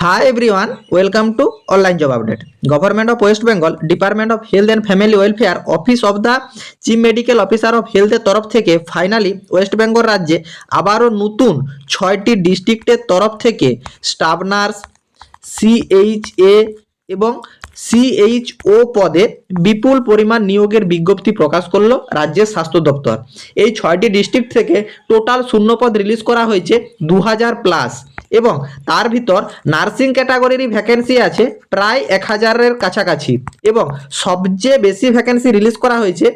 Hi everyone welcome to online job update government of West Bengal department of health and family welfare office of the chief medical officer of হেলথের তরফ থেকে finally West Bengal রাজ্যে আবারও নতুন ছয়টি ডিস্ট্রিক্টের তরফ থেকে স্টাফ নার্স সিএইচএ এবং সিএইচও পদে বিপুল পরিমাণ নিয়োগের বিজ্ঞপ্তি প্রকাশ করল রাজ্যের স্বাস্থ্য দপ্তর। এই ছয়টি ডিস্ট্রিক্ট থেকে টোটাল শূন্যপদ রিলিজ করা হয়েছে দু হাজার প্লাস এবং তার ভিতর নার্সিং ক্যাটাগরিরই ভ্যাকেন্সি আছে প্রায় এক হাজারের কাছাকাছি এবং সবচেয়ে বেশি ভ্যাকেন্সি রিলিজ করা হয়েছে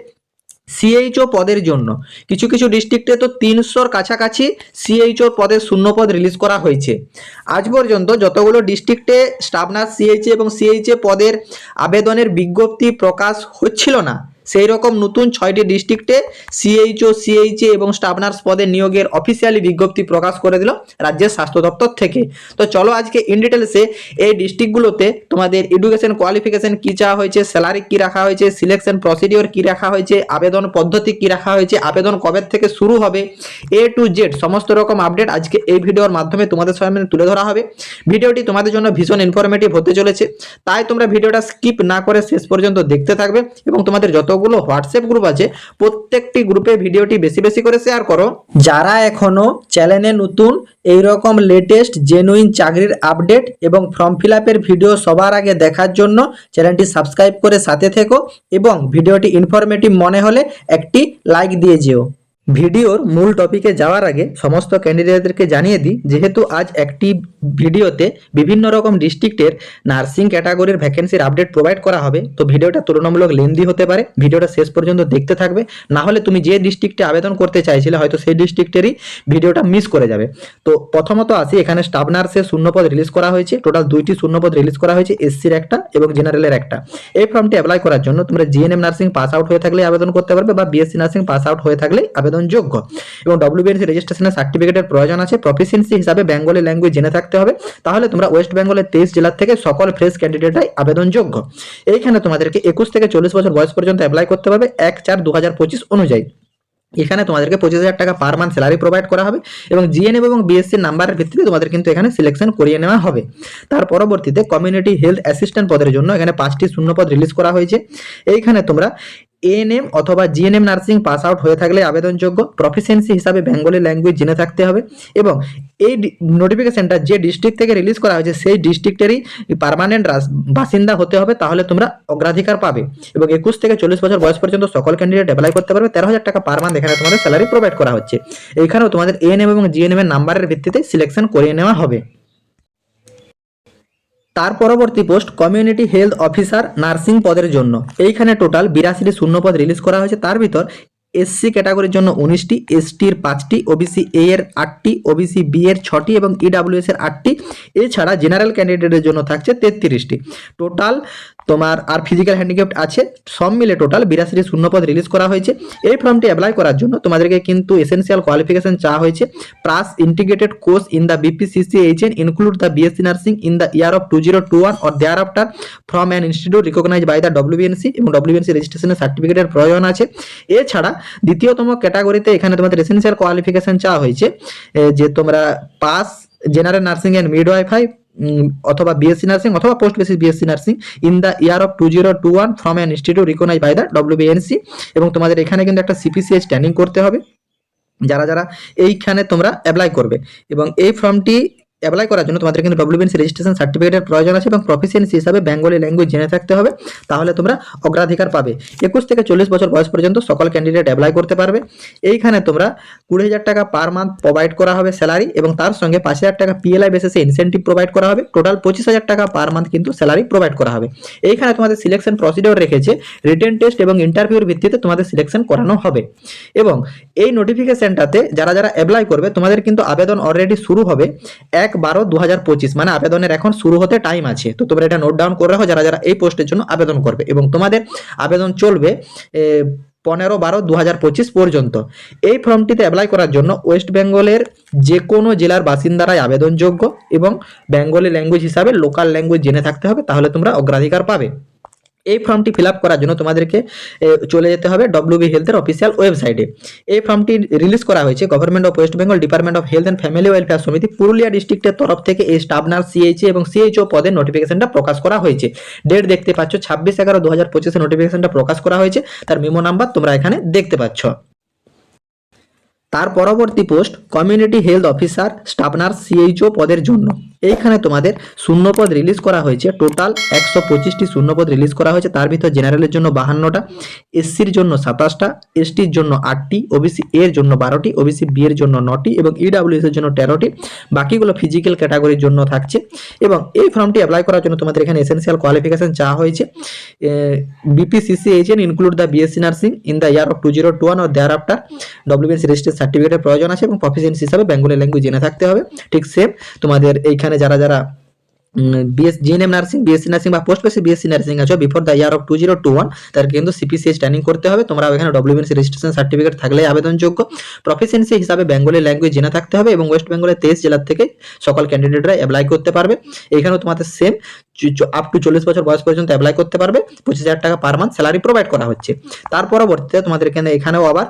সিএইচও পদের জন্য। কিছু কিছু ডিস্ট্রিক্টে তো তিনশোর কাছাকাছি সিএইচও পদের শূন্য পদ রিলিজ করা হয়েছে। আজ পর্যন্ত যতগুলো ডিস্ট্রিক্টে স্টাফ নার্স সিএইচএ এবং সিএইচএ পদের আবেদনের বিজ্ঞপ্তি প্রকাশ হচ্ছিল না। সেই রকম নতুন ছয়টি ডিস্ট্রিক্টে সিএইচও সিএইচএ এবং স্টাফ নার্স পদের নিয়োগের অফিসিয়ালি বিজ্ঞপ্তি প্রকাশ করে দিল রাজ্যের স্বাস্থ্য দপ্তর থেকে। তো চলো আজকে ইন ডিটেলসে এই ডিস্ট্রিক্টগুলোতে তোমাদের এডুকেশন কোয়ালিফিকেশন কী চাওয়া হয়েছে স্যালারি কী রাখা হয়েছে সিলেকশন প্রসিডিওর কী রাখা হয়েছে, আবেদন পদ্ধতি কী রাখা হয়েছে, আবেদন কবে থেকে শুরু হবে এ টু জেড সমস্ত রকম আপডেট আজকে এই ভিডিওর মাধ্যমে তোমাদের সামনে তুলে ধরা হবে। ভিডিওটি তোমাদের জন্য ভীষণ ইনফরমেটিভ হতে চলেছে। তাই তোমরা ভিডিওটা স্কিপ না করে শেষ পর্যন্ত দেখতে থাকবে এবং তোমাদের যতগুলো হোয়াটসঅ্যাপ গ্রুপ আছে, প্রত্যেকটি গ্রুপে ভিডিওটি বেশি বেশি করে শেয়ার করো। যারা এখনও চ্যানেলে নতুন এই রকম লেটেস্ট জেনুইন চাকরির আপডেট এবং ফর্ম ফিল ভিডিও সবার আগে দেখার জন্য চ্যানেলটি সাবস্ক্রাইব করে সাথে থেকো এবং ভিডিওটি ইনফরমেটিভ মনে হলে একটি লাইক দিয়ে যেও। ভিডিওর মূল টপিকে যাওয়ার আগে সমস্ত ক্যান্ডিডেটদেরকে জানিয়ে দিই, যেহেতু আজ একটি ভিডিওতে বিভিন্ন রকম ডিস্ট্রিক্টের নার্সিং ক্যাটাগরির ভ্যাকেন্সির আপডেট প্রোভাইড করা হবে। তো ভিডিওটা তুলনামূলক লেন্দি হতে পারে, ভিডিওটা শেষ পর্যন্ত দেখতে থাকবে। না হলে তুমি যে ডিস্ট্রিক্টে আবেদন করতে চাইছিলে, হয়তো সেই ডিস্ট্রিক্টেরই ভিডিওটা মিস করে যাবে। তো প্রথমত আসি, এখানে স্টাফ নার্সের শূন্যপদ রিলিজ করা হয়েছে। টোটাল দুইটি শূন্যপদ রিলিজ করা হয়েছে এসসির একটা এবং জেনারেলের একটা। এই ফর্মটি অ্যাপ্লাই করার জন্য তোমরা জিএনএম নার্সিং পাস আউট হয়ে থাকলে আবেদন করতে পারবে বা বিএসসি নার্সিং পাস আউট হয়ে থাকলে আবেদনযোগ্য এবং ডব্লিউবিএনসি রেজিস্ট্রেশনের সার্টিফিকেটের প্রয়োজন আছে। প্রফিসিয়েন্সি হিসাবে বেঙ্গলি ল্যাঙ্গুয়েজ জেনে থাকতে হবে। তাহলে তোমরা ওয়েস্ট বেঙ্গলের তেইশ জেলার থেকে সকল ফ্রেশ ক্যান্ডিডেটরাই আবেদনযোগ্য। এইখানে তোমাদেরকে একুশ থেকে চল্লিশ বছর বয়স পর্যন্ত অ্যাপ্লাই করতে পারবে এক চার দু অনুযায়ী। এখানে তোমাদেরকে পঁচিশ হাজার টাকা পার মান্থ স্যালারি প্রোভাইড করা হবে এবং জিএনএম এবং বিএসসির নাম্বারের ভিত্তিতে তোমাদের কিন্তু এখানে সিলেকশন করিয়ে নেওয়া হবে। তার পরবর্তীতে কমিউনিটি হেলথ অ্যাসিস্ট্যান্ট পদের জন্য এখানে পাঁচটি শূন্যপদ রিলিজ করা হয়েছে। এইখানে তোমরা এএনএম অথবা জিএনএম নার্সিং পাস আউট হয়ে থাকলে আবেদনযোগ্য প্রফিসিয়েন্সি হিসাবে বেঙ্গলি ল্যাঙ্গুয়েজ জেনে থাকতে হবে এবং এই নোটিফিকেশনটা যে ডিস্ট্রিক্ট থেকে রিলিজ করা হয়েছে, সেই ডিস্ট্রিক্টেরই পার্মানেন্ট বাসিন্দা হতে হবে, তাহলে তোমরা অগ্রাধিকার পাবে এবং একুশ থেকে চল্লিশ বছর বয়স পর্যন্ত সকল ক্যান্ডিডেট অ্যাপ্লাই করতে পারবে। তেরো হাজার টাকা পার মান্থ এখানে তোমাদের স্যালারি প্রোভাইড করা হচ্ছে। এইখানেও তোমাদের এএনএম এবং জিএনএম এর নাম্বারের ভিত্তিতে সিলেকশন করিয়ে নেওয়া হবে। তার পরবর্তী post, community health officer nursing পদের জন্য। এইখানে টোটাল বিরাশিটি শূন্যপদ রিলিজ করা হয়েছে। তার ভিতর এসসি ক্যাটাগরির জন্য উনিশটি, এসটির পাঁচটি, ওবিসি এ এর আটটি, ওবিসি বি এর ছটি এবং ইডাব্লিউএস এর আটটি। এছাড়া জেনারেল ক্যান্ডিডেটের জন্য থাকছে তেত্রিশটি। টোটাল তোমার আর ফিজিক্যাল হ্যান্ডিক্যাপ্ট আছে, সব মিলে টোটাল বিরাশিটি শূন্যপদ রিলিজ করা হয়েছে। এই ফর্মটি অ্যাপ্লাই করার জন্য তোমাদেরকে কিন্তু এসেন্সিয়াল কোয়ালিফিকেশন চাওয়া হয়েছে। Plus integrated course in the BPCC HN include the BSc nursing in the year of two zero two one or thereafter from an institute recognise by the WBNC এবং WBNC রেজিস্ট্রেশনের সার্টিফিকেটের প্রয়োজন আছে। এছাড়া দ্বিতীয়তম ক্যাটাগরিতে এখানে তোমাদের এসেন্সিয়াল কোয়ালিফিকেশন চাওয়া হয়েছে যে তোমরা pass general nursing and midwifery অথবা বিএসসি নার্সিং অথবা post basis BSc nursing in the year of two zero two one from an institute recognise by the WBNC এবং তোমাদের এখানে কিন্তু একটা সিপিসিএস ট্রেনিং করতে হবে। যারা যারা এইখানে তোমরা অ্যাপ্লাই করবে এবং এই ফর্মটি অ্যাপ্লাই করার জন্য তোমাদের কিন্তু ডব্লিউবিএনসি রেজিস্ট্রেশন সার্টিফিকেটের প্রয়োজন আছে এবং প্রফিসিয়েন্সি হিসাবে বেঙ্গলি ল্যাঙ্গুয়েজ জেনে থাকতে হবে, তাহলে তোমরা অগ্রাধিকার পাবে। একুশ থেকে চল্লিশ বছর বয়স পর্যন্ত সকল ক্যান্ডিডেট অ্যাপ্লাই করতে পারবে। এইখানে তোমরা কুড়ি হাজার টাকা পার মান্থ প্রোভাইড করা হবে স্যালারি এবং তার সঙ্গে পাঁচ হাজার টাকা পিএলআই বেসিসে ইনসেন্টিভ প্রোভাইড করা হবে। টোটাল পঁচিশ হাজার টাকা পার মান্থ কিন্তু স্যালারি প্রোভাইড করা হবে। এইখানে তোমাদের সিলেকশন প্রসিডিওর রেখেছে রিটেন টেস্ট এবং ইন্টারভিউর ভিত্তিতে তোমাদের সিলেকশন করানো হবে। এবং এই নোটিফিকেশনটাতে যারা যারা অ্যাপ্লাই করবে, তোমাদের কিন্তু আবেদন অলরেডি শুরু হবে। এক বারো দু মানে আবেদনের এখন শুরু হতে টাইম আছে। তো তোমরা এটা নোট ডাউন করে রাখো, যারা যারা এই পোস্টের জন্য আবেদন করবে। এবং তোমাদের আবেদন চলবে পনেরো বারো দু পর্যন্ত। এই ফর্মটিতে অ্যাপ্লাই করার জন্য ওয়েস্ট বেঙ্গলের যে কোনো জেলার বাসিন্দারাই আবেদনযোগ্য এবং বেঙ্গলি ল্যাঙ্গুয়েজ হিসাবে লোকাল ল্যাঙ্গুয়েজ জেনে থাকতে হবে, তাহলে তোমরা অগ্রাধিকার পাবে। এই ফর্মটি ফিল করার জন্য তোমাদেরকে চলে যেতে হবে ডব্লিউবি হেলথের অফিসিয়াল ওয়েবসাইটে এই ফর্মটি রিলিজ করা হয়েছে government of West Bengal department of health and family welfare সমিতি পুরুলিয়া ডিস্ট্রিক্টের তরফ থেকে এই স্টাফ নার্স সিএইচএ এবং সিএইচও পদের নোটিফিকেশনটা প্রকাশ করা হয়েছে। ডেট দেখতে পাচ্ছ, ছাব্বিশ এগারো দু হাজার পঁচিশে নোটিফিকেশনটা প্রকাশ করা হয়েছে। তার মেমো নাম্বার তোমরা এখানে দেখতে পাচ্ছ। তার পরবর্তী post community health officer staff nurse CHO পদের জন্য। এইখানে তোমাদের শূন্যপদ রিলিজ করা হয়েছে। টোটাল একশো পঁচিশটি শূন্যপদ রিলিজ করা হয়েছে। তার ভিতর জেনারেলের জন্য বাহান্নটা এসসির জন্য সাতাশটা এসটির জন্য আটটি ওবিসি এর জন্য বারোটি ওবিসি বি এর জন্য নটি এবং ইডাব্লিউএস এর জন্য তেরোটি। বাকিগুলো ফিজিক্যাল ক্যাটাগরির জন্য থাকছে এবং এই ফর্মটি অ্যাপ্লাই করার জন্য তোমাদের এখানে এসেন্সিয়াল কোয়ালিফিকেশন চাওয়া হয়েছে। BPCCHN include the BSc nursing in the year of two zero two one or thereafter WBSC register সার্টিফিকেটের প্রয়োজন আছে এবং প্রফিসিয়েন্সি হিসাবে বেঙ্গলি ল্যাঙ্গুয়েজ জেনে থাকতে হবে। ঠিক সেম তোমাদের এইখানে যারা যারা BS GNM nursing BSc nursing বা পোস্ট বেসি বিএসসি নার্সিং আছো before the year of two zero two one তার কিন্তু সিপিসিএস ট্রেনিং করতে হবে। তোমরা এখানে ডব্লিউবিএনসি রেজিস্ট্রেশন সার্টিফিকেট থাকলে আবেদনযোগ্য। প্রফিসিয়েন্সি হিসাবে বেঙ্গলি ল্যাঙ্গুয়েজ জেনে থাকতে হবে এবং ওয়েস্ট বেঙ্গলের তেইশ জেলার থেকে সকল ক্যান্ডিডেটরা অ্যাপ্লাই করতে পারবে। এখানেও তোমাদের সেম আপ টু চল্লিশ বছর বয়স পর্যন্ত অ্যাপ্লাই করতে পারবে। পঁচিশ হাজার টাকা পার মান্থ স্যালারি প্রোভাইড করা হচ্ছে। তার পরবর্তীতে তোমাদের এখানে, এখানেও আবার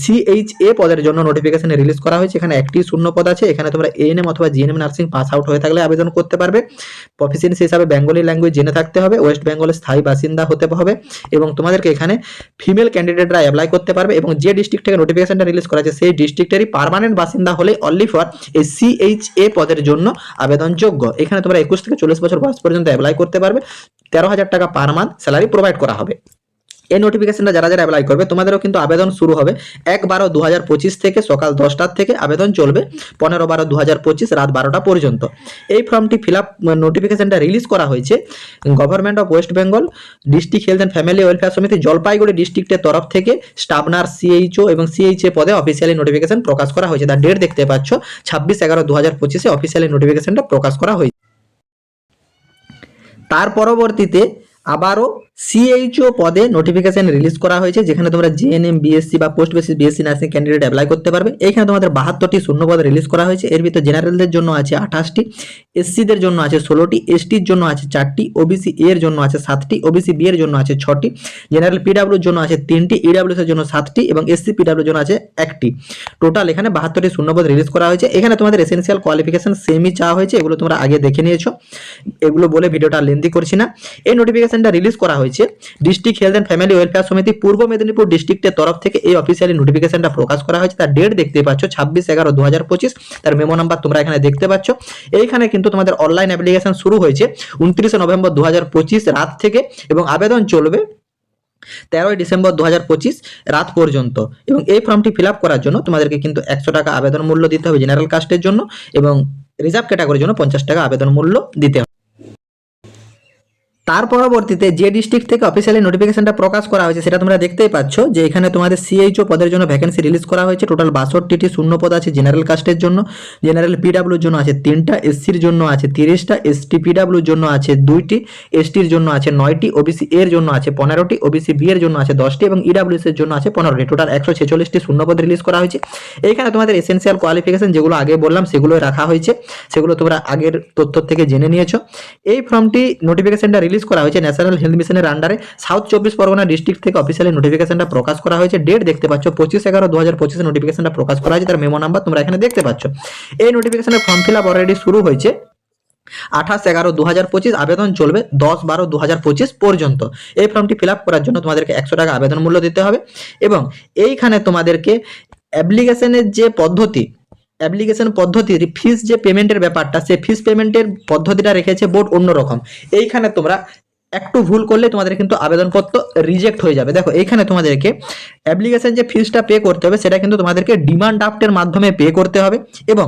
সিএইচএ পদের জন্য নোটিফিকেশন রিলিজ করা হয়েছে। এখানে একটি শূন্য পদ আছে। এখানে তোমরা এএনএম অথবা জিএনএম নার্সিং পাস আউট হয়ে থাকলে আবেদন করতে পারবে। প্রফিসিয়েন্সি হিসাবে বেঙ্গলি ল্যাঙ্গুয়েজ জেনে থাকতে হবে। ওয়েস্ট বেঙ্গলের স্থায়ী বাসিন্দা হতে হবে এবং তোমাদেরকে এখানে ফিমেল ক্যান্ডিডেটরা অ্যাপ্লাই করতে পারবে এবং যে ডিস্ট্রিক্ট থেকে নোটিফিকেশনটা রিলিজ করা আছে সেই ডিস্ট্রিক্টেরই পার্মানেন্ট বাসিন্দা হলে অনলি ফর এই সিএইচএ পদের জন্য আবেদনযোগ্য। এখানে তোমরা একুশ থেকে চল্লিশ বছর বয়স পর্যন্ত অ্যাপ্লাই করতে পারবে। তেরো হাজার টাকা পার মান্থ স্যালারি প্রোভাইড করা হবে। এই নোটিফিকেশনটা যারা যারা অ্যাপ্লাই করবে, তোমাদেরও কিন্তু আবেদন শুরু হবে। এক বারো দু থেকে সকাল দশটার থেকে আবেদন চলবে। পনেরো বারো দু রাত বারোটা পর্যন্ত। এই ফর্মটি ফিল আপ নোটিফিকেশনটা রিলিজ করা হয়েছে। Government of West Bengal district health and family welfare সমিতি জলপাইগুড়ি ডিস্ট্রিক্টের তরফ থেকে স্টাফ নার্স সিএইচও এবং সিএইচএ পদে অফিসিয়ালি নোটিফিকেশন প্রকাশ করা হয়েছে। তার ডেট দেখতে পাচ্ছ, ছাব্বিশ এগারো দু হাজার পঁচিশে অফিসিয়ালি নোটিফিকেশনটা প্রকাশ করা হয়েছে। তার পরবর্তীতে আবারও সিএইচও পদে নোটিফিকেশন রিলিজ করা হয়েছে, যেখানে তোমরা জিএনএম বিএসসি বা post basis BSc nursing candidate apply করতে পারবে। এখানে তোমাদের বাহাত্তরটি শূন্যপদ রিলিজ করা হয়েছে। এর ভিতরে জেনারেলদের জন্য আছে আঠাশটি এসসিদের জন্য আছে ষোলোটি এসটির জন্য আছে চারটি ওবিসি এর জন্য আছে সাতটি ওবিসি বি এর জন্য আছে ছটি জেনারেল পিডাব্লিউর জন্য আছে তিনটি ইডাব্লিউএস এর জন্য সাতটি এবং এসসি পিডাব্লিউর জন্য আছে একটি। টোটাল এখানে বাহাত্তরটি শূন্যপদ রিলিজ করা হয়েছে। এখানে তোমাদের এসেন্সিয়াল কোয়ালিফিকেশন সেমই চাওয়া হয়েছে, এগুলো তোমরা আগে দেখে নিয়েছো। এগুলো বলে ভিডিওটা লেন্দি করছি না। এই নোটিফিকেশনটা রিলিজ করা হয়েছে। District health and family welfare সমিতি পূর্ব মেদিনীপুর ডিস্ট্রিক্টের তরফ থেকে এই অফিসিয়ালি নোটিফিকেশনটা প্রকাশ করা হয়েছে। তার ডেট দেখতে পাচ্ছ ছাব্বিশ এগারো দু তার মেমো নাম্বার তোমরা এখানে দেখতে পাচ্ছ। এইখানে কিন্তু তোমাদের অনলাইন অ্যাপ্লিকেশন শুরু হয়েছে উনত্রিশে নভেম্বর দু হাজার পঁচিশ রাত থেকে এবং আবেদন চলবে তেরোই ডিসেম্বর দু হাজার পঁচিশ রাত পর্যন্ত। এবং এই ফর্মটি ফিল করার জন্য তোমাদেরকে কিন্তু একশো টাকা আবেদন মূল্য দিতে হবে জেনারেল কাস্টের জন্য এবং রিজার্ভ ক্যাটাগরির জন্য পঞ্চাশ টাকা আবেদন মূল্য দিতে হবে। তার পরবর্তীতে যে ডিস্ট্রিক্ট থেকে অফিসিয়ালি নোটিফিকেশনটা প্রকাশ করা হয়েছে, সেটা তোমরা দেখতেই পাচ্ছ যে এখানে তোমাদের সিএইচও পদের জন্য ভ্যাকেন্সি রিলিজ করা হয়েছে। টোটাল বাষট্টিটি শূন্য পদ আছে জেনারেল কাস্টের জন্য। জেনারেল পিডাব্লিউর জন্য আছে তিনটা এসসির জন্য আছে তিরিশটা এসটি পিডাব্লিউর জন্য আছে দুইটি এসটির জন্য আছে নয়টি ওবিসি এর জন্য আছে পনেরোটি ওবিসি বি এর জন্য আছে দশটি এবং ইডাব্লিউএস এর জন্য আছে পনেরোটি। টোটাল একশো ছেচল্লিশটি শূন্য পদ রিলিজ করা হয়েছে। এখানে তোমাদের এসেন্সিয়াল কোয়ালিফিকেশন যেগুলো আগে বললাম সেগুলো রাখা হয়েছে। সেগুলো তোমরা আগের তথ্য থেকে জেনে নিয়েছো। এই ফর্মটি নোটিফিকেশনটা রিলিজ করা হয়েছে ন্যাশনাল হেলথ মিশনের আন্ডারে সাউথ চব্বিশ পরগনা ডিস্ট্রিক্ট থেকে অফিসিয়ালি নোটিফিকেশনটা প্রকাশ করা হয়েছে। ডেট দেখতে পাচ্ছ, পঁচিশ এগারো দু হাজার পঁচিশে নোটিফিকেশনটা প্রকাশ করা হয়েছে। তার মেমো নাম্বার তোমরা এখানে দেখতে পাচ্ছ। এই নোটিফিকেশনের ফর্ম ফিল আপ অলরেডি শুরু হয়েছে আঠাশ এগারো দু হাজার পঁচিশ। আবেদন চলবে দশ বারো দু হাজার পঁচিশ পর্যন্ত। এই ফর্মটি ফিল আপ করার জন্য তোমাদেরকে একশো টাকা আবেদন মূল্য দিতে হবে। এবং এইখানে তোমাদেরকে অ্যাপ্লিকেশনের যে পদ্ধতি অ্যাপ্লিকেশন পদ্ধতির ফিস যে পেমেন্টের ব্যাপারটা, সে ফিস পেমেন্টের পদ্ধতিটা রেখেছে বোর্ড অন্যরকম। এইখানে তোমরা একটু ভুল করলে তোমাদের কিন্তু আবেদনপত্র রিজেক্ট হয়ে যাবে। দেখো, এখানে তোমাদেরকে অ্যাপ্লিকেশন যে ফিসটা পে করতে হবে, সেটা কিন্তু তোমাদেরকে ডিমান্ড ড্রাফটের মাধ্যমে পে করতে হবে এবং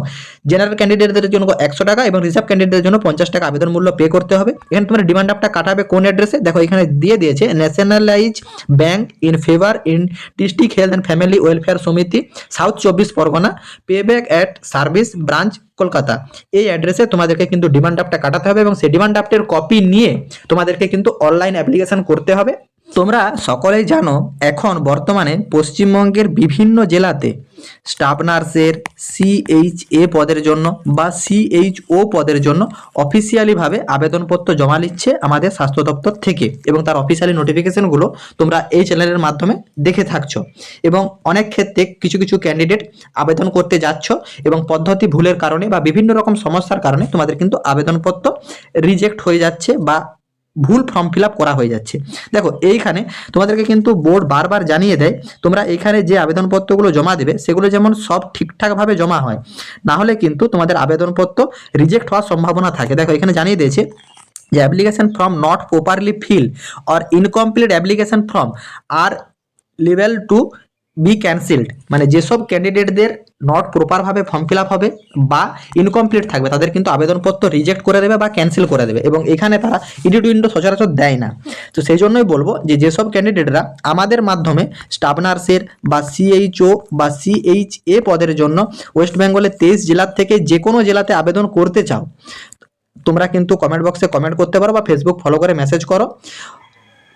জেনারেল ক্যান্ডিডেটদের জন্য একশো টাকা এবং রিজার্ভ ক্যান্ডিডেটদের জন্য পঞ্চাশ টাকা আবেদন মূল্য পে করতে হবে। এখানে তোমরা ডিমান্ড ড্রাফটটা কাটাবে কোন অ্যাড্রেসে দেখো, এখানে দিয়ে দিয়েছে nationalise bank in favour in district health and family welfare সমিতি সাউথ চব্বিশ Pargana pay back at service branch Kolkata. এই অ্যাড্রেসে তোমাদেরকে কিন্তু ডিমান্ড ড্রাফটটা কাটাতে হবে এবং সেই ডিমান্ড ড্রাফটের কপি নিয়ে তোমাদেরকে কিন্তু অনলাইন অ্যাপ্লিকেশন করতে হবে। তোমরা সকলেই জানো, এখন বর্তমানে পশ্চিমবঙ্গের বিভিন্ন জেলাতে স্টাফ নার্সের সিএইচ এ পদের জন্য বা সিএইচ ও পদের জন্য অফিসিয়ালিভাবে আবেদনপত্র জমা নিচ্ছে আমাদের স্বাস্থ্য দপ্তর থেকে এবং তার অফিসিয়ালি নোটিফিকেশনগুলো তোমরা এই চ্যানেলের মাধ্যমে দেখে থাকছো। এবং অনেক ক্ষেত্রে কিছু কিছু ক্যান্ডিডেট আবেদন করতে যাচ্ছ এবং পদ্ধতি ভুলের কারণে বা বিভিন্ন রকম সমস্যার কারণে তোমাদের কিন্তু আবেদনপত্র রিজেক্ট হয়ে যাচ্ছে বা ভুল ফর্ম ফিল করা হয়ে যাচ্ছে। দেখো, এইখানে তোমাদেরকে কিন্তু বোর্ড বারবার জানিয়ে দেয়, তোমরা এখানে যে আবেদনপত্রগুলো জমা দেবে, সেগুলো যেমন সব ঠিকঠাকভাবে জমা হয়, না হলে কিন্তু তোমাদের আবেদনপত্র রিজেক্ট হওয়ার সম্ভাবনা থাকে। দেখো, এখানে জানিয়ে দিয়েছে যে application form not properly fill or incomplete application form are level to be cancelled মানে যেসব ক্যান্ডিডেটদের নট প্রপারভাবে ফর্ম ফিল আপ হবে বা ইনকমপ্লিট থাকবে, তাদের কিন্তু আবেদনপত্র রিজেক্ট করে দেবে বা ক্যান্সেল করে দেবে এবং এখানে তারা ইডিট উইন্ডো সচরাচর দেয় না। তো সেই জন্যই বলব যে, যেসব ক্যান্ডিডেটরা আমাদের মাধ্যমে স্টাফ নার্সের বা সিএইচও বা সিএইচ এ পদের জন্য ওয়েস্ট বেঙ্গলের তেইশ জেলার থেকে যে কোনো জেলাতে আবেদন করতে চাও, তোমরা কিন্তু কমেন্ট বক্সে কমেন্ট করতে পারো বা ফেসবুক ফলো করে মেসেজ করো।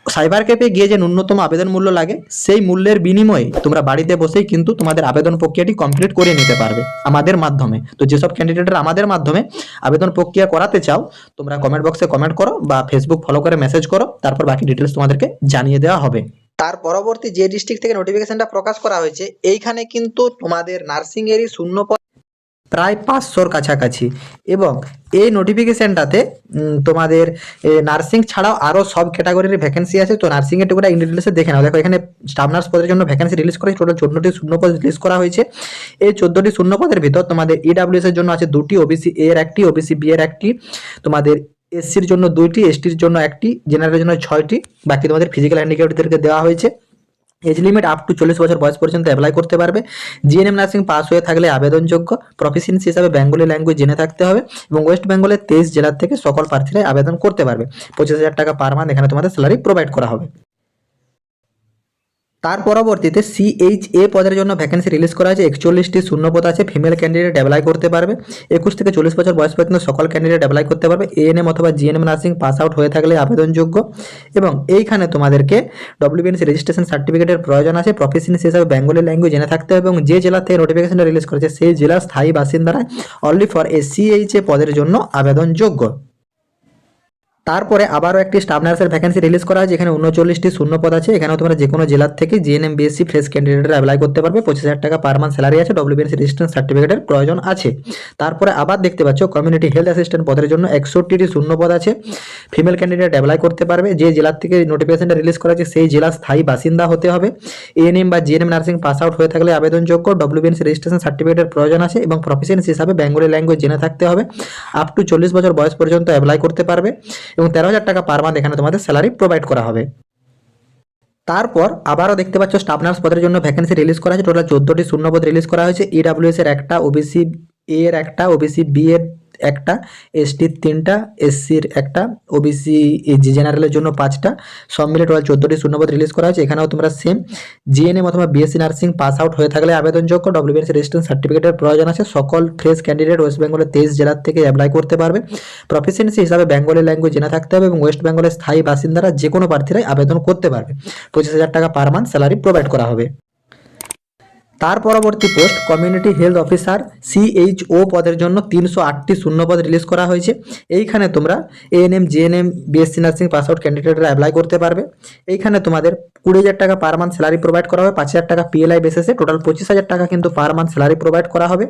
সাইবার ক্যাফে গিয়ে যে ন্যূনতম আবেদন মূল্য লাগে, সেই মূল্যের বিনিময়ে তোমরা বাড়িতে বসেই কিন্তু তোমাদের আবেদন প্রক্রিয়াটি কমপ্লিট করে নিতে পারবে আমাদের মাধ্যমে। তো যেসব ক্যান্ডিডেটরা আমাদের মাধ্যমে আবেদন প্রক্রিয়া করাতে চাও, তোমরা কমেন্ট বক্সে কমেন্ট করো বা ফেসবুক ফলো করে মেসেজ করো, তারপর বাকি ডিটেলস তোমাদেরকে জানিয়ে দেওয়া হবে। তার পরবর্তী যে ডিস্ট্রিক্ট থেকে নোটিফিকেশনটা প্রকাশ করা হয়েছে, এইখানে কিন্তু তোমাদের নার্সিং এরই শূন্য প্রায় পাঁচশোর কাছাকাছি। এবং এই নোটিফিকেশনটাতে তোমাদের নার্সিং ছাড়াও আরও সব ক্যাটাগরির ভ্যাকেন্সি আছে। তো নার্সিংয়ের টুকুটা ইন ডিটেলসে দেখে নাও। দেখো, এখানে স্টাফ নার্স পদের জন্য ভ্যাকেন্সি রিলিজ করেছে টোটাল চোদ্দটি শূন্য পদ রিলিজ করা হয়েছে। এই চোদ্দটি শূন্য পদের ভিতর তোমাদের এর জন্য আছে দুটি ওবিসি এর একটি ওবিসি বি এর একটি। তোমাদের এসসির জন্য দুইটি এসটির জন্য একটি জেনারেলের জন্য ছয়টি। বাকি তোমাদের ফিজিক্যাল হ্যান্ডিক্যাপদেরকে দেওয়া হয়েছে। এজ লিমিট আপ টু চল্লিশ বছর বয়স পর্যন্ত অ্যাপ্লাই করতে পারবে। জিএনএম নার্সিং পাস হয়ে থাকলে আবেদনযোগ্য। প্রফেশনস হিসাবে বেঙ্গলি ল্যাঙ্গুয়েজ জেনে থাকতে হবে এবং ওয়েস্ট বেঙ্গলের তেইশ জেলার থেকে সকল প্রার্থীরাই আবেদন করতে পারবে। পঁচিশ হাজার টাকা পার মান্থ এখানে তোমাদের স্যালারি প্রোভাইড করা হবে। তার পরবর্তীতে সিএইচ এ পদের জন্য ভ্যাকেন্সি রিলিজ করা হয়েছে। একচল্লিশটি শূন্য পদ আছে ফিমেল ক্যান্ডিডেট অ্যাপ্লাই করতে পারবে। একুশ থেকে চল্লিশ বছর বয়স পর্যন্ত সকল ক্যান্ডিডেট অ্যাপ্লাই করতে পারবে। এএনএম অথবা জিএনএম নার্সিং পাস আউট হয়ে থাকলে আবেদনযোগ্য। এবং এইখানে তোমাদেরকে ডব্লিউবিএনসি রেজিস্ট্রেশন সার্টিফিকেটের প্রয়োজন আছে। প্রফেশনাল হিসাবে বেঙ্গলি ল্যাঙ্গুয়েজ জেনে থাকতে হবে এবং যে জেলা থেকে নোটিফিকেশনটা রিলিজ করেছে, সেই জেলার স্থায়ী বাসিন্দারা only for a CH A পদের জন্য আবেদনযোগ্য। তারপরে আবারও একটি স্টাফ নার্সের ভ্যাকেন্সি রিলিজ করা হয়েছে এখানে উনচল্লিশটি শূন্য পদ আছে। এখানেও তোমরা যে কোনো জেলার থেকে জিএনএম বিএসসি ফ্রেশ ক্যান্ডিডেটরা অ্যাপ্লাই করতে পারবে। পঁচিশ হাজার টাকা পার মান্থ স্যালারি আছে ডব্লিউবিএনসি রেজিস্ট্রেশন সার্টিফিকেটের প্রয়োজন আছে। তারপরে আবার দেখতে পাচ্ছ কমিউনিটি হেলথ অ্যাসিস্ট্যান্ট পদের জন্য একষট্টিটি শূন্য পদ আছে। ফিমেল ক্যান্ডিডেট অ্যাপ্লাই করতে পারবে। যে জেলার থেকে নোটিফিকেশনটা রিলিজ করা হয়েছে, সেই জেলার স্থায়ী বাসিন্দা হতে হবে। এএনএম বা জিএনএম নার্সিং পাস আউট হয়ে থাকলে আবেদনযোগ্য ডব্লিউবিএনসি রেজিস্ট্রেশন সার্টিফিকেটের প্রয়োজন আছে এবং প্রফেশনস হিসাবে বেঙ্গলি ল্যাঙ্গুয়েজ জেনে থাকতে হবে। আপ টু চল্লিশ বছর বয়স পর্যন্ত অ্যাপ্লাই করতে পারবে। এবং তেরো হাজার টাকা পার মান্থ এখানে তোমাদের স্যালারি প্রোভাইড করা হবে। তারপর আবারও দেখতে পাচ্ছ স্টাফ নার্স পদের জন্য ভ্যাকেন্সি রিলিজ করা হয়েছে। টোটাল চোদ্দোটি শূন্যপদ রিলিজ করা হয়েছে। ইডাব্লিউএস এর একটা ওবিসি এর একটা ওবিসি বি এর একটা এসটির তিনটা এসসির একটা ওবিসি জেনারেলের জন্য পাঁচটা, সব মিলে টোটাল চোদ্দোটি শূন্যপদ রিলিজ করা হয়েছে। এখানেও তোমরা সেম জিএনএম অথবা বিএসসি নার্সিং পাস আউট হয়ে থাকলে আবেদনযোগ্য ডব্লিউবিএসসি রেজিস্ট্রেশন সার্টিফিকেটের প্রয়োজন আছে। সকল ফ্রেশ ক্যান্ডিডেট ওয়েস্ট বেঙ্গলের তেইশ জেলার থেকে অ্যাপ্লাই করতে পারবে। প্রফেশনসি হিসাবে বেঙ্গলি ল্যাঙ্গুয়েজ জেনে থাকতে হবে এবং ওয়েস্ট বেঙ্গলের স্থায়ী বাসিন্দারা যে কোনো প্রার্থীরাই আবেদন করতে পারবে। পঁচিশ হাজার টাকা পার মান্থ স্যালারি প্রোভাইড করা হবে। তার পরবর্তী post community health officer CHO পদের জন্য তিনশো আটটি শূন্যপদ রিলিজ করা হয়েছে। এইখানে তোমরা ANM GNM BSc nursing pass out ক্যান্ডিডেটরা apply করতে পারবে। এইখানে তোমাদের কুড়ি হাজার টাকা পার মান্থ স্যালারি প্রোভাইড করা হবে। পাঁচ হাজার টাকা পিএলআই বেসিসে টোটাল পঁচিশ হাজার টাকা কিন্তু পার মান্থ স্যালারি প্রোভাইড করা হবে।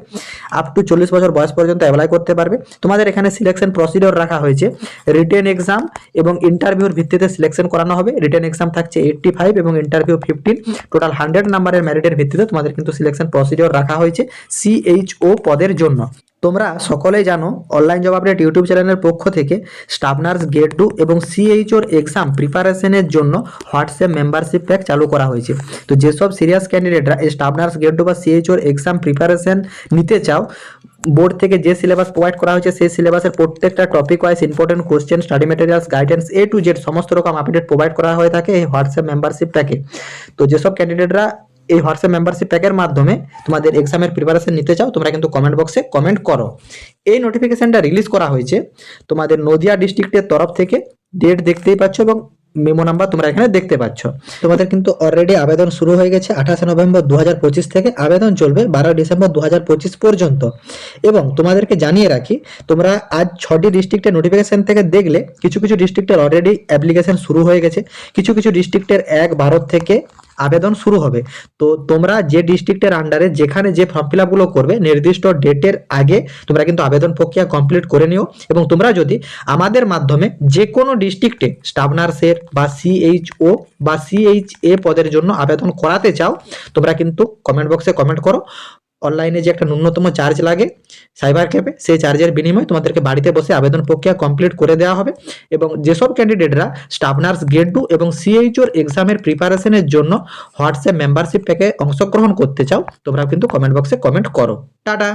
আপ টু চল্লিশ বছর বয়স পর্যন্ত অ্যাপ্লাই করতে পারবে। তোমাদের এখানে সিলেকশন প্রসিডিওর রাখা হয়েছে। রিটেন এক্সাম এবং ইন্টারভিউর ভিত্তিতে সিলেকশন করানো হবে। রিটেন এক্সাম থাকছে এইটটি ফাইভ এবং ইন্টারভিউ ফিফটিন টোটাল হান্ড্রেড নাম্বারের ম্যারিটের ভিত্তিতে তোমাদের কিন্তু সিলেকশন প্রসিডিওর রাখা হয়েছে সিএইচও পদের জন্য। তোমরা সকলেই জানো অনলাইন জব আপডেট ইউটিউব চ্যানেলের পক্ষ থেকে স্টাফ নার্স গেট টু এবং সিএইচওর এক্সাম প্রিপারেশনের জন্য হোয়াটসঅ্যাপ মেম্বারশিপ প্যাক চালু করা হয়েছে। তো যেসব সিরিয়াস ক্যান্ডিডেটরা এই স্টাফ নার্স গেট টু বা সিএইচওর এক্সাম প্রিপারেশন নিতে চাও বোর্ড থেকে যে সিলেবাস প্রোভাইড করা হয়েছে সেই সিলেবাসের প্রত্যেকটা topic wise important question study materials guidance A to Z সমস্ত রকম আপডেট প্রোভাইড করা হয়ে থাকে এই হোয়াটসঅ্যাপ মেম্বারশিপ প্যাকে তো যেসব ক্যান্ডিডেটরা এই হোয়াটসঅ্যাপ মেম্বারশিপ প্যাকের মাধ্যমে তোমাদের এক্সামের প্রিপারেশন নিতে চাও, তোমরা কিন্তু কমেন্ট বক্সে কমেন্ট করো। এই নোটিফিকেশানটা রিলিজ করা হয়েছে তোমাদের নদিয়া ডিস্ট্রিক্টের তরফ থেকে। ডেট দেখতেই পাচ্ছ এবং মেমো নাম্বার তোমরা এখানে দেখতে পাচ্ছ। তোমাদের কিন্তু অলরেডি আবেদন শুরু হয়ে গেছে আঠাশে নভেম্বর দু হাজার পঁচিশ থেকে। আবেদন চলবে বারো ডিসেম্বর দু হাজার পঁচিশ পর্যন্ত। এবং তোমাদেরকে জানিয়ে রাখি, তোমরা আজ ছটি ডিস্ট্রিক্টের নোটিফিকেশান থেকে দেখলে কিছু কিছু ডিস্ট্রিক্টের অলরেডি অ্যাপ্লিকেশন শুরু হয়ে গেছে। কিছু কিছু ডিস্ট্রিক্টের এক বারো থেকে আবেদন শুরু হবে। তো তোমরা যে ডিস্ট্রিক্টের আন্ডারে যেখানে যে ফর্ম ফিল আপগুলো করবে, নির্দিষ্ট ডেটের আগে তোমরা কিন্তু আবেদন প্রক্রিয়া কমপ্লিট করে নিও এবং তোমরা যদি আমাদের মাধ্যমে যে কোনো ডিস্ট্রিক্টে স্টাফ নার্সের বা সিএইচও বা সিএইচ এ পদের জন্য আবেদন করাতে চাও, তোমরা কিন্তু কমেন্ট বক্সে কমেন্ট করো। অনলাইনে যে একটা ন্যূনতম চার্জ লাগে সাইবার ক্যাফে সেই চার্জের বিনিময়ে তোমাদেরকে বাড়িতে বসে আবেদন প্রক্রিয়া কমপ্লিট করে দেওয়া হবে এবং যেসব ক্যান্ডিডেটরা স্টাফ নার্স গ্রেড টু এবং সিএইচওর এক্সামের প্রিপারেশনের জন্য হোয়াটসঅ্যাপ মেম্বারশিপ প্যাকে অংশগ্রহণ করতে চাও তোমরা কিন্তু কমেন্ট বক্সে কমেন্ট করো। টাটা!